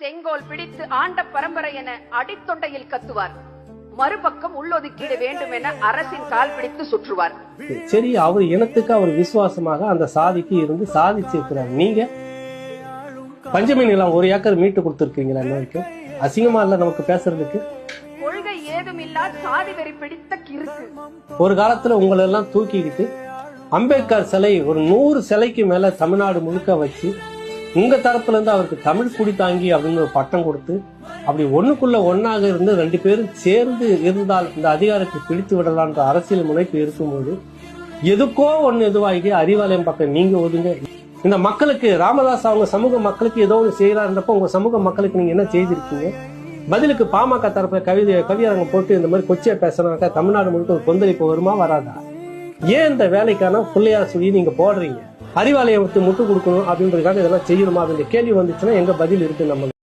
செங்கோல் பிடித்து ஆண்ட பரம்பரை என அடித்தொண்டையில் கத்துவார். மறுபக்கம் உள்ளொதுக்கீடு வேண்டும் என அரசின் கால் பிடித்து சுற்றுவார். சரி அவர் இனத்துக்கு அவர் விசுவாசமாக அந்த சாதிக்கு இருந்து சாதிச்சிருக்கிறார் நீங்க? பஞ்சமி நிலம் ஒரு ஏக்கர் மீட்டு கொடுத்துருக்கீங்களா இன்ன வரைக்கும்? அசிங்கமா இல்ல நமக்கு பேசுறதுக்கு? கொள்கை ஏதும் இல்லா சாதி வெறி பிடித்த கிறுக்கு. ஒரு காலத்துல உங்களை எல்லாம் தூக்கிக்கிட்டு அம்பேத்கர் சிலை ஒரு நூறு சிலைக்கு மேல தமிழ்நாடு முழுக்க வச்சு உங்க தரப்புல இருந்து அவருக்கு தமிழ் குடி தாங்கி அப்படின்னு ஒரு பட்டம் கொடுத்து அப்படி ஒண்ணுக்குள்ள ஒன்னாக இருந்து ரெண்டு பேரும் சேர்ந்து இருந்தால் இந்த அதிகாரத்தை பிடித்து விடலான்ற அரசியல் முனைப்பு இருக்கும்போது எதுக்கோ ஒண்ணு எதுவாகி அறிவாலயம் பக்கம் நீங்க ஒதுங்க. இந்த மக்களுக்கு ராமதாஸ் அவங்க சமூக மக்களுக்கு ஏதோ ஒன்று செய்யறாருன்றப்ப உங்க சமூக மக்களுக்கு நீங்க என்ன செய்திருக்கீங்க? பதிலுக்கு பாமக தரப்புல கவிதை கவியரங்கம் போட்டு இந்த மாதிரி கொச்சியை பேசுறாங்க தமிழ்நாடு முழுக்க ஒரு கொந்தளிப்பு வருமா வராதா? ஏன் இந்த வேலைக்கான பிள்ளையார் சொல்லி நீங்க போடுறீங்க? அறிவாலயத்தை முட்டு கொடுக்கணும் அப்படின்றதுக்காக இதெல்லாம் செய்யணுமா அப்படின்ற கேள்வி வந்துச்சுன்னா எங்க பதில் இருக்கு நம்ம